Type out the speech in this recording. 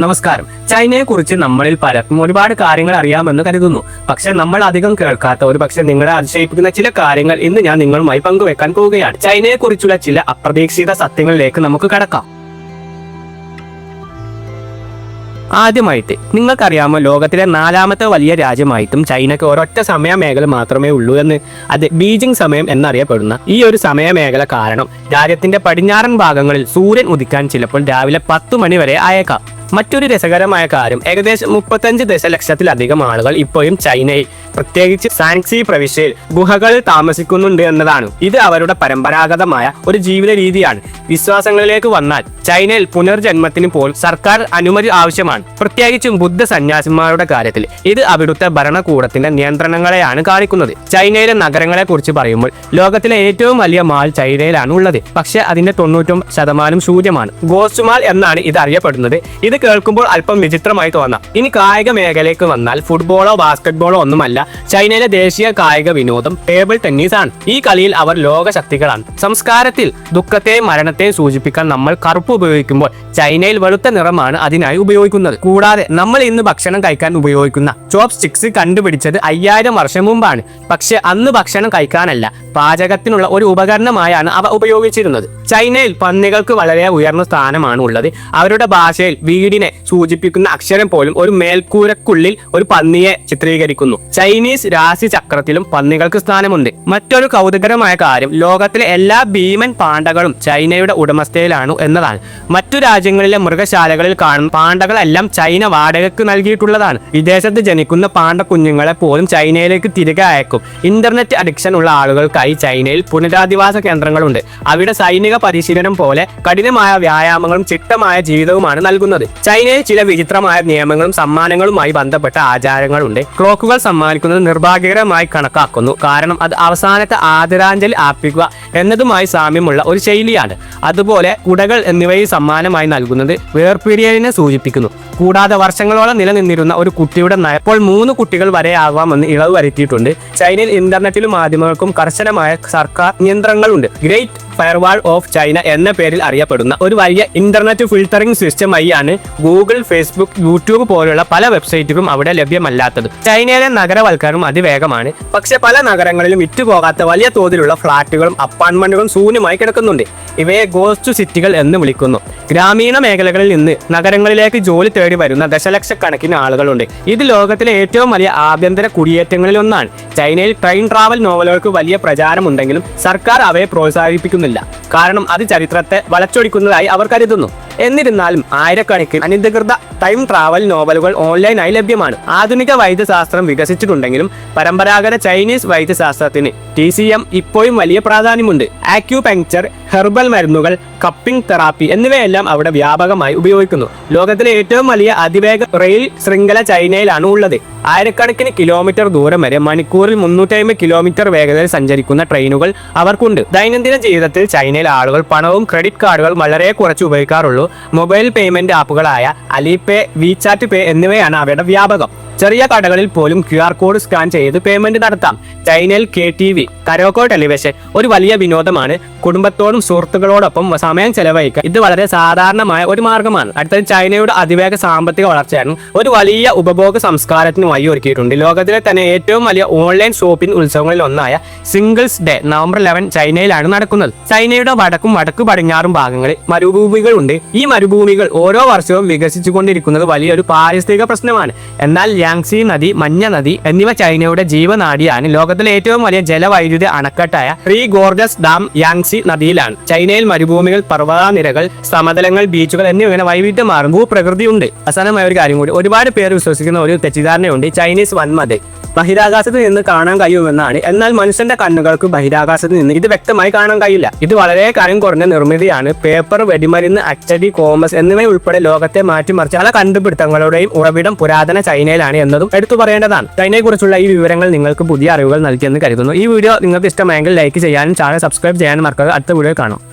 നമസ്കാരം. ചൈനയെ കുറിച്ച് നമ്മളിൽ പലർക്കും ഒരുപാട് കാര്യങ്ങൾ അറിയാമെന്ന് കരുതുന്നു. പക്ഷെ നമ്മൾ അധികം കേൾക്കാത്ത ഒരു പക്ഷെ നിങ്ങളെ അതിശയിപ്പിക്കുന്ന ചില കാര്യങ്ങൾ ഇന്ന് ഞാൻ നിങ്ങളുമായി പങ്കുവെക്കാൻ പോവുകയാണ്. ചൈനയെ കുറിച്ചുള്ള ചില അപ്രതീക്ഷിത സത്യങ്ങളിലേക്ക് നമുക്ക് കടക്കാം. ആദ്യമായിട്ട് നിങ്ങൾക്കറിയാമോ ലോകത്തിലെ നാലാമത്തെ വലിയ രാജ്യമായിട്ടും ചൈനയ്ക്ക് ഒരൊറ്റ സമയ മേഖല മാത്രമേ ഉള്ളൂ എന്ന്? അത് ബീജിംഗ് സമയം എന്നറിയപ്പെടുന്ന ഈ ഒരു സമയ മേഖല കാരണം രാജ്യത്തിന്റെ പടിഞ്ഞാറൻ ഭാഗങ്ങളിൽ സൂര്യൻ ഉദിക്കാൻ ചിലപ്പോൾ രാവിലെ പത്തു മണി വരെ ആയേക്കാം. മറ്റൊരു രസകരമായ കാര്യം ഏകദേശം മുപ്പത്തഞ്ച് ദശലക്ഷത്തിലധികം ആളുകൾ ഇപ്പോഴും ചൈനയിൽ പ്രത്യേകിച്ച് സാൻസി പ്രവിശ്യയിൽ ഗുഹകളിൽ താമസിക്കുന്നുണ്ട് എന്നതാണ്. ഇത് അവരുടെ പരമ്പരാഗതമായ ഒരു ജീവിത രീതിയാണ്. വിശ്വാസങ്ങളിലേക്ക് വന്നാൽ ചൈനയിൽ പുനർജന്മത്തിന് പോൽ സർക്കാർ അനുമതി ആവശ്യമാണ്. പ്രത്യേകിച്ചും ബുദ്ധ സന്യാസിമാരുടെ കാര്യത്തിൽ ഇത് അവിടുത്തെ ഭരണകൂടത്തിന്റെ നിയന്ത്രണങ്ങളെയാണ് കാണിക്കുന്നത്. ചൈനയിലെ നഗരങ്ങളെ കുറിച്ച് പറയുമ്പോൾ ലോകത്തിലെ ഏറ്റവും വലിയ മാൾ ചൈനയിലാണ് ഉള്ളത്. പക്ഷെ അതിന്റെ തൊണ്ണൂറ്റൊമ്പത് ശതമാനം ശൂന്യമാണ്. ഗോസ്റ്റ് മാൾ എന്നാണ് ഇത് അറിയപ്പെടുന്നത്. ഇത് കേൾക്കുമ്പോൾ അല്പം വിചിത്രമായി തോന്നാം. ഇനി കായിക മേഖലയ്ക്ക് വന്നാൽ ഫുട്ബോളോ ബാസ്കറ്റ്ബോളോ ഒന്നുമല്ല. ചൈനയിലെ ദേശീയ കായിക വിനോദം ടേബിൾ ടെന്നീസ് ആണ് ഈ കളിയിൽ അവർ ലോക ശക്തികളാണ് സംസ്കാരത്തിൽ ദുഃഖത്തെയും മരണത്തെയും സൂചിപ്പിക്കാൻ നമ്മൾ കറുപ്പ് ഉപയോഗിക്കുമ്പോൾ ചൈനയിൽ വെളുത്ത നിറമാണ് അതിനായി ഉപയോഗിക്കുന്നത്. കൂടാതെ നമ്മൾ ഇന്ന് ഭക്ഷണം കഴിക്കാൻ ഉപയോഗിക്കുന്ന ചോപ്പ് സ്റ്റിക്സ് കണ്ടുപിടിച്ചത് അയ്യായിരം വർഷം മുമ്പാണ്. പക്ഷെ അന്ന് ഭക്ഷണം കഴിക്കാനല്ല പാചകത്തിനുള്ള ഒരു ഉപകരണമായാണ് അവ ഉപയോഗിച്ചിരുന്നത്. ചൈനയിൽ പന്നികൾക്ക് വളരെ ഉയർന്ന സ്ഥാനമാണ് ഉള്ളത്. അവരുടെ ഭാഷയിൽ വീടിനെ സൂചിപ്പിക്കുന്ന അക്ഷരം പോലും ഒരു മേൽക്കൂരക്കുള്ളിൽ ഒരു പന്നിയെ ചിത്രീകരിക്കുന്നു. ചൈനീസ് രാശി ചക്രത്തിലും പന്നികൾക്ക് സ്ഥാനമുണ്ട്. മറ്റൊരു കൗതുകരമായ കാര്യം ലോകത്തിലെ എല്ലാ ഭീമൻ പാണ്ഡകളും ചൈനയുടെ ഉടമസ്ഥയിലാണ് എന്നതാണ്. മറ്റു രാജ്യങ്ങളിലെ മൃഗശാലകളിൽ കാണുന്ന പാണ്ഡകളെല്ലാം ചൈന വാടകയ്ക്ക് നൽകിയിട്ടുള്ളതാണ്. വിദേശത്ത് ജനിക്കുന്ന പാണ്ഡ കുഞ്ഞുങ്ങളെ പോലും ചൈനയിലേക്ക് തിരികെ അയക്കും. ഇന്റർനെറ്റ് അഡിക്ഷൻ ഉള്ള ആളുകൾക്കായി ചൈനയിൽ പുനരധിവാസ കേന്ദ്രങ്ങളുണ്ട്. അവിടെ സൈനിക പരിശീലനം പോലെ കഠിനമായ വ്യായാമങ്ങളും ചിട്ടമായ ജീവിതവുമാണ് നൽകുന്നത്. ചൈനയിൽ ചില വിചിത്രമായ നിയമങ്ങളും സമ്മാനങ്ങളുമായി ബന്ധപ്പെട്ട ആചാരങ്ങളുണ്ട്. ക്ലോക്കുകൾ സമ്മാനിക്കുന്നത് നിർഭാഗ്യകരമായി കണക്കാക്കുന്നു. കാരണം അത് അവസാനത്തെ ആദരാഞ്ജലി അർപ്പിക്കുക എന്നതുമായി സാമ്യമുള്ള ഒരു ശൈലിയാണ്. അതുപോലെ കുടകൾ എന്നിവയെ സമ്മാനമായി നൽകുന്നത് വേർപിരിയലിനെ സൂചിപ്പിക്കുന്നു. കൂടാതെ വർഷങ്ങളോളം നിലനിന്നിരുന്ന ഒരു കുട്ടിയുടെ നയപ്പോൾ മൂന്ന് കുട്ടികൾ വരെ ആകാമെന്ന് ഇളവ് വരുത്തിയിട്ടുണ്ട്. ചൈനയിൽ ഇന്റർനെറ്റിലും മാധ്യമങ്ങൾക്കും കർശനമായ സർക്കാർ നിയന്ത്രണങ്ങളുണ്ട്. ഗ്രേറ്റ് ഫയർവാൾ ഓഫ് ചൈന എന്ന പേരിൽ അറിയപ്പെടുന്ന ഒരു വലിയ ഇന്റർനെറ്റ് ഫിൽട്ടറിംഗ് സിസ്റ്റം ആണ് ഗൂഗിൾ ഫേസ്ബുക്ക് യൂട്യൂബ് പോലുള്ള പല വെബ്സൈറ്റുകളും അവിടെ ലഭ്യമല്ലാത്തത്. ചൈനയിലെ നഗരവൽക്കരണം അതിവേഗമാണ്. പക്ഷെ പല നഗരങ്ങളിലും വിറ്റുപോകാത്ത വലിയ തോതിലുള്ള ഫ്ളാറ്റുകളും അപ്പാർട്ട്മെന്റുകളും ശൂന്യമായി കിടക്കുന്നുണ്ട്. ഇവയെ ഗോസ്റ്റ് സിറ്റികൾ എന്ന് വിളിക്കുന്നു. ഗ്രാമീണ മേഖലകളിൽ നിന്ന് നഗരങ്ങളിലേക്ക് ജോലി തേടി വരുന്ന ദശലക്ഷക്കണക്കിന് ആളുകളുണ്ട്. ഇത് ലോകത്തിലെ ഏറ്റവും വലിയ ആഭ്യന്തര കുടിയേറ്റങ്ങളിൽ ഒന്നാണ്. ചൈനയിൽ ട്രെയിൻ ട്രാവൽ നോവലുകൾക്ക് വലിയ പ്രചാരമുണ്ടെങ്കിലും സർക്കാർ അവയെ പ്രോത്സാഹിപ്പിക്കുന്നില്ല. കാരണം അത് ചരിത്രത്തെ വളച്ചൊടിക്കുന്നതായി അവർ കരുതുന്നു. എന്നിരുന്നാലും ആയിരക്കണക്കിന് അനധികൃത ടൈം ട്രാവൽ നോവലുകൾ ഓൺലൈനായി ലഭ്യമാണ്. ആധുനിക വൈദ്യശാസ്ത്രം വികസിച്ചിട്ടുണ്ടെങ്കിലും പരമ്പരാഗത ചൈനീസ് വൈദ്യശാസ്ത്രത്തിന് ടി സി എം ഇപ്പോഴും വലിയ പ്രാധാന്യമുണ്ട്. ആക്യുപങ്ക്ചർ ഹെർബൽ മരുന്നുകൾ കപ്പിംഗ് തെറാപ്പി എന്നിവയെല്ലാം അവിടെ വ്യാപകമായി ഉപയോഗിക്കുന്നു. ലോകത്തിലെ ഏറ്റവും വലിയ അതിവേഗ റെയിൽ ശൃംഖല ചൈനയിലാണ് ഉള്ളത്. ആയിരക്കണക്കിന് കിലോമീറ്റർ ദൂരം വരെ മണിക്കൂറിൽ മുന്നൂറ്റി കിലോമീറ്റർ വേഗതയിൽ സഞ്ചരിക്കുന്ന ട്രെയിനുകൾ അവർക്കുണ്ട്. ദൈനംദിന ജീവിതത്തിൽ ചൈനയിൽ ആളുകൾ പണവും ക്രെഡിറ്റ് കാർഡുകൾ വളരെ കുറച്ച് ഉപയോഗിക്കാറുള്ളൂ. മൊബൈൽ പേയ്മെന്റ് ആപ്പുകളായ അലിപേ വിചാറ്റ് പേ എന്നിവയാണ് അവയുടെ വ്യാപകം. ചെറിയ കടകളിൽ പോലും ക്യു ആർ കോഡ് സ്കാൻ ചെയ്ത് പേയ്മെന്റ് നടത്താം. ചൈനയിൽ K T V karaoke television ഒരു വലിയ വിനോദമാണ്. കുടുംബത്തോടും സുഹൃത്തുക്കളോടൊപ്പം സമയം ചെലവഴിക്കാൻ ഇത് വളരെ സാധാരണമായ ഒരു മാർഗമാണ്. അടുത്തത് ചൈനയുടെ അതിവേഗ സാമ്പത്തിക വളർച്ചയാണ്. ഒരു വലിയ ഉപഭോഗ സംസ്കാരത്തിന് വഴി ഒരുക്കിയിട്ടുണ്ട്. ലോകത്തിലെ തന്നെ ഏറ്റവും വലിയ ഓൺലൈൻ ഷോപ്പിംഗ് ഉത്സവങ്ങളിൽ ഒന്നായ സിംഗിൾസ് ഡേ നവംബർ ലെവൻ ചൈനയിലാണ് നടക്കുന്നത്. ചൈനയുടെ വടക്കും വടക്ക് പടിഞ്ഞാറും ഭാഗങ്ങളിൽ മരുഭൂമികളുണ്ട്. ഈ മരുഭൂമികൾ ഓരോ വർഷവും വികസിച്ചുകൊണ്ടിരിക്കുന്നത് വലിയൊരു പാരിസ്ഥിതിക പ്രശ്നമാണ്. എന്നാൽ യാങ്സി നദി മഞ്ഞ നദി എന്നിവ ചൈനയുടെ ജീവനാഡിയാണ് ലോകത്തിലെ ഏറ്റവും വലിയ ജലവൈദ്യുതി അണക്കെട്ടായ പ്രീ ഗോർജസ് ഡാം യാങ്സി നദിയിലാണ്. ചൈനയിൽ മരുഭൂമികൾ പർവതനിരകൾ സമതലങ്ങൾ ബീച്ചുകൾ എന്നിവ വൈവിധ്യമാറും ഭൂപ്രകൃതിയുണ്ട്. അവസാനമായ ഒരു കാര്യം കൂടി. ഒരുപാട് പേർ വിശ്വസിക്കുന്ന ഒരു തെറ്റിദ്ധാരണയുണ്ട്. ചൈനീസ് വൻമത്. ബഹിരാകാശത്ത് നിന്ന് കാണാൻ കഴിയുമെന്നാണ്. എന്നാൽ മനുഷ്യന്റെ കണ്ണുകൾക്ക് ബഹിരാകാശത്ത് നിന്ന് ഇത് വ്യക്തമായി കാണാൻ കഴിയില്ല. ഇത് വളരെ കാര്യം കുറഞ്ഞ നിർമ്മിതിയാണ്. പേപ്പർ വെടിമരുന്ന് അച്ചടി കോമസ് എന്നിവയുൾപ്പെടെ ലോകത്തെ മാറ്റിമറിച്ച പല കണ്ടുപിടുത്തങ്ങളുടെയും ഉറവിടം പുരാതന ചൈനയിലാണ്. എന്നതും എടുത്തു പറയേണ്ടതാണ്. ചൈനയെക്കുറിച്ചുള്ള ഈ വിവരങ്ങൾ നിങ്ങൾക്ക് പുതിയ അറിവുകൾ നൽകിയെന്ന് കരുതുന്നു. ഈ വീഡിയോ നിങ്ങൾക്ക് ഇഷ്ടമായെങ്കിൽ ലൈക്ക് ചെയ്യാനും ചാനൽ സബ്സ്ക്രൈബ് ചെയ്യാനും മറക്കുക അടുത്ത വീഡിയോ കാണാം.